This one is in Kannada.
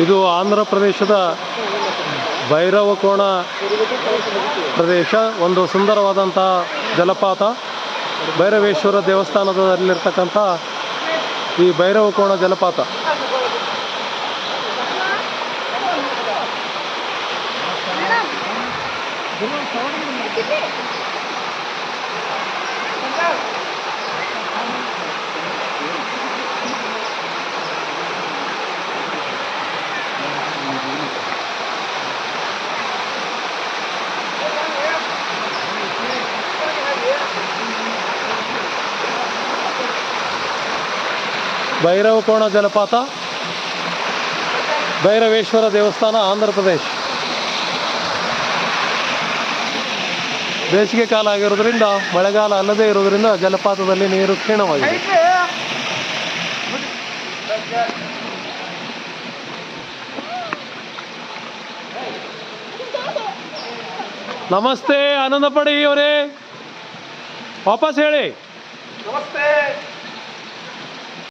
ಇದು ಆಂಧ್ರ ಪ್ರದೇಶದ ಭೈರವಕೋಣ ಪ್ರದೇಶ ಒಂದು ಸುಂದರವಾದಂತಹ ಜಲಪಾತ. ಭೈರವೇಶ್ವರ ದೇವಸ್ಥಾನದಲ್ಲಿರ್ತಕ್ಕಂಥ ಈ ಭೈರವಕೋಣ ಜಲಪಾತ. ಭೈರವಕೋಣ ಜಲಪಾತ, ಭೈರವೇಶ್ವರ ದೇವಸ್ಥಾನ, ಆಂಧ್ರ ಪ್ರದೇಶ್. ಬೇಸಿಗೆ ಕಾಲ ಆಗಿರೋದ್ರಿಂದ, ಮಳೆಗಾಲ ಅಲ್ಲದೇ ಇರೋದ್ರಿಂದ ಜಲಪಾತದಲ್ಲಿ ನೀರು ಕ್ಷೀಣವಾಗಿದೆ. ನಮಸ್ತೆ ಆನಂದ ಪಡಿ ಅವರೇ. ವಾಪಸ್ ಹೇಳಿ. ನಮಸ್ತೆ.